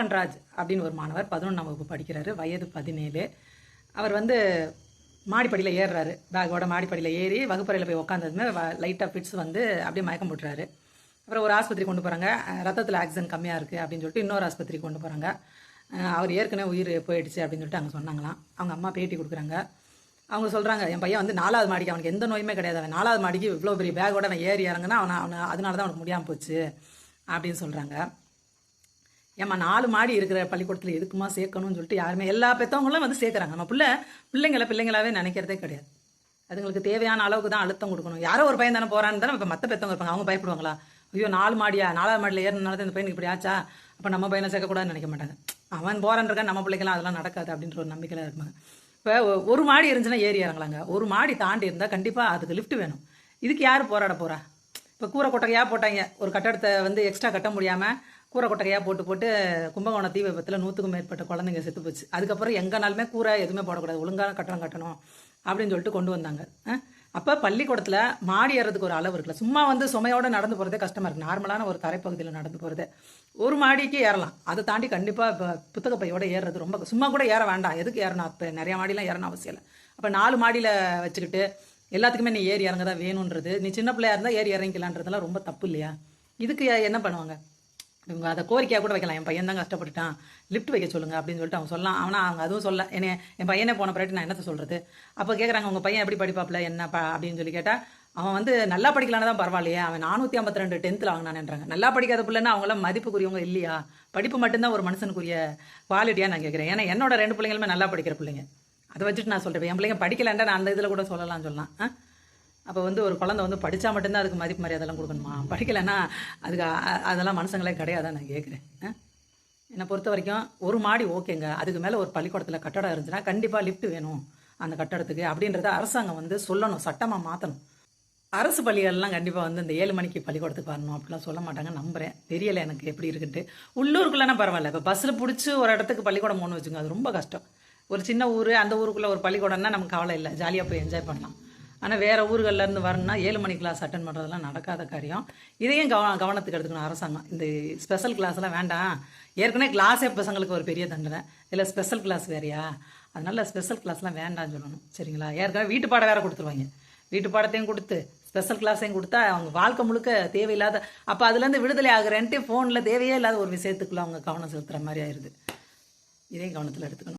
மோகன்ராஜ் அப்படின்னு ஒரு மாணவர் பதினொன்றாம் வகுப்பு படிக்கிறாரு வயது பதினேழு. அவர் வந்து மாடிப்படியில் ஏறுறாரு. பேக்கோட மாடிப்படியில் ஏறி வகுப்பறையில் போய் உட்காந்ததுமே லைட்டாக ஃபிட்ஸ் வந்து அப்படியே மயக்கம் போட்டுறாரு. அப்புறம் ஒரு ஆஸ்பத்திரி கொண்டு போகிறாங்க ரத்தத்தில் ஆக்சிஜன் கம்மியாக இருக்குது அப்படின்னு சொல்லிட்டு இன்னொரு ஆஸ்பத்திரி கொண்டு போகிறாங்க அவர் ஏற்கனவே உயிர் போயிடுச்சு அப்படின்னு சொல்லிட்டு அங்கே சொன்னாங்களாம். அவங்க அம்மா பேட்டி கொடுக்குறாங்க. அவங்க சொல்கிறாங்க என் பையன் வந்து நாலாவது மாடிக்கு அவனுக்கு எந்த நோயுமே கிடையாது. அவன் நாலாவது மாடிக்கு இவ்வளோ பெரிய பேக்கோட அவன் ஏறி இறங்குனா அவனை அவனை அதனால தான் அவனுக்கு முடியாமல் போச்சு. அப்படின்னு சொல்கிறாங்க ஏம்மா நாலு மாடி இருக்கிற பள்ளிக்கூடத்தில் எதுக்குமா சேர்க்கணும்னு சொல்லிட்டு யாருமே எல்லா பெற்றவங்களும் வந்து சேர்க்குறாங்க. நம்ம பிள்ளை பிள்ளைங்களை பிள்ளைங்களாவே நினைக்கிறதே கிடையாது. அதுங்களுக்கு தேவையான அளவுக்கு தான் அழுத்தம் கொடுக்கணும். யாரோ ஒரு பையன் தானே போகிறான்னு தானே இப்போ மற்ற பெற்றவங்க இருப்பாங்க. அவங்க பயப்படுவாங்களா? ஐயோ நாலு மாடியா? நாலாவது மாடியில் ஏறினால தான் இந்த பையனுக்கு இப்படி ஆச்சா? அப்போ நம்ம பையனை சேர்க்கக்கூடாதுன்னு நினைக்க மாட்டாங்க. அவன் போகிறான் நம்ம பிள்ளைங்களாம் அதெல்லாம் நடக்காது அப்படின்ற ஒரு நம்பிக்கையில் இருப்பாங்க. இப்போ ஒரு மாடி இருந்துச்சுன்னா ஏறி இறங்கலாங்க. ஒரு மாடி தாண்டி இருந்தால் கண்டிப்பாக அதுக்கு லிஃப்ட் வேணும். இதுக்கு யார் போராட போகிறா இப்போ கூரை கொட்டகையாக போட்டாங்க. ஒரு கட்டடத்தை வந்து எக்ஸ்ட்ரா கட்ட முடியாமல் கூரை கொட்டகையாக போட்டு போட்டு கும்பகோணம் தீ விபத்தில் நூற்றுக்கும் மேற்பட்ட குழந்தைங்க செத்து போச்சு. அதுக்கப்புறம் எங்கேனாலுமே கூரை எதுவுமே போடக்கூடாது. ஒழுங்கான கட்டணம் கட்டணும் அப்படின்னு சொல்லிட்டு கொண்டு வந்தாங்க. அப்போ பள்ளிக்கூடத்தில் மாடி ஏறதுக்கு ஒரு அளவு இருக்குல்ல. சும்மா வந்து சுமையோடு நடந்து போகிறதே கஷ்டமாக இருக்குது நார்மலான ஒரு தரைப்பகுதியில் நடந்து போகிறது ஒரு மாடிக்கு ஏறலாம். அதை தாண்டி கண்டிப்பாக இப்போ புத்தக பையோட ஏறுறது ரொம்ப சும்மா கூட ஏற வேண்டாம். எதுக்கு ஏறணும்? அப்போ நிறையா மாடிலாம் ஏறணும் அவசியம் இல்லை. அப்போ நாலு மாடியில் வச்சுக்கிட்டு எல்லாத்துக்குமே நீ ஏறி இறங்க தான் வேணுன்றது நீ சின்ன பிள்ளையா இருந்தால் ஏறி இறங்கிக்கலான்றதெல்லாம் ரொம்ப தப்பு இல்லையா? இதுக்கு என்ன பண்ணுவாங்க? இவங்க அதை கோரிக்கையாக கூட வைக்கலாம். என் பையன் தான் கஷ்டப்பட்டுட்டான். லிஃப்ட் வைக்க சொல்லுங்க அப்படின்னு சொல்லிட்டு அவங்க சொல்லலாம். ஆனால் அவங்க அதுவும் சொல்ல என்ன என் பையனே போன பிறகு நான் என்னத்தை சொல்கிறது அப்போ கேட்குறாங்க உங்கள் பையன் எப்படி படிப்பாப்ல என்ன அப்படின்னு சொல்லி கேட்டால் அவன் வந்து நல்லா படிக்கலான்னு தான் பரவாயில்லையே. அவன் நானூற்றி ஐம்பத்தி ரெண்டு டென்த்தில் வாங்கினான்ன்றாங்க. நல்லா படிக்காத பிள்ளைன்னா அவங்களாம் மதிப்புக்குரியவங்க இல்லையா? படிப்பு மட்டும்தான் ஒரு மனுஷனுக்குரிய குவாலிட்டியாக நான் கேட்குறேன் ஏன்னா என்னோட ரெண்டு பிள்ளைங்களுமே நல்லா படிக்கிற பிள்ளைங்க. அதை வச்சுட்டு நான் சொல்கிறேன் என் பிள்ளைங்க படிக்கலன்டா நான் அந்த இதில் கூட சொல்லலாம்னு சொல்லலாம். ஆ? அப்போ வந்து ஒரு குழந்தை வந்து படித்தா மட்டும்தான் அதுக்கு மதிப்பு மரியாதைலாம் கொடுக்கணுமா? படிக்கலைன்னா அதுக்கு அதெல்லாம் மனுஷங்களே கிடையாதான் நான் கேட்குறேன் என்னை பொறுத்த வரைக்கும் ஒரு மாடி ஓகேங்க. அதுக்கு மேலே ஒரு பள்ளிக்கூடத்தில் கட்டடம் இருந்துச்சுன்னா கண்டிப்பாக லிஃப்ட் வேணும் அந்த கட்டடத்துக்கு அப்படின்றத அரசாங்கம் வந்து சொல்லணும் சட்டமாக மாற்றணும் அரசு பள்ளிகள்லாம் கண்டிப்பாக வந்து இந்த ஏழு மணிக்கு பள்ளிக்கூடத்துக்கு வரணும் அப்படிலாம் சொல்ல மாட்டாங்க நம்புகிறேன் தெரியலை எனக்கு எப்படி இருக்குன்ட்டு. உள்ளூருக்குள்ளனா பரவாயில்ல. இப்போ பஸ்ஸில் பிடிச்சி ஒரு இடத்துக்கு பள்ளிக்கூடம் போகணும்னு வச்சுங்க அது ரொம்ப கஷ்டம். ஒரு சின்ன ஊர் அந்த ஊருக்குள்ளே ஒரு பள்ளிக்கூடம்னா நமக்கு கவலை இல்லை. ஜாலியாக போய் என்ஜாய் பண்ணலாம். ஆனால் வேறு ஊர்கள்லேருந்து வரணும்னா ஏழு மணி கிளாஸ் அட்டன் பண்ணுறதெல்லாம் நடக்காத காரியம். இதையும் கவன கவனத்துக்கு எடுத்துக்கணும் அரசாங்கம். இந்த ஸ்பெஷல் கிளாஸ்லாம் வேண்டாம். ஏற்கனவே கிளாஸே பசங்களுக்கு ஒரு பெரிய தண்டனை. இல்லை ஸ்பெஷல் கிளாஸ் வேறையா? அதனால் ஸ்பெஷல் கிளாஸ்லாம் வேண்டாம்னு சொல்லணும். சரிங்களா? ஏற்கனவே வீட்டு பாடம் வேறு கொடுத்துருவாங்க. வீட்டு பாடத்தையும் கொடுத்து ஸ்பெஷல் கிளாஸையும் கொடுத்தா அவங்க வாழ்க்கை முழுக்க தேவையில்லாத அப்போ அதுலேருந்து விடுதலை ஆகுறேன்ட்டு ஃபோனில் தேவையே இல்லாத ஒரு விஷயத்துக்குள்ள அவங்க கவனம் செலுத்துகிற மாதிரி ஆயிடுது இதையும் கவனத்தில் எடுத்துக்கணும்.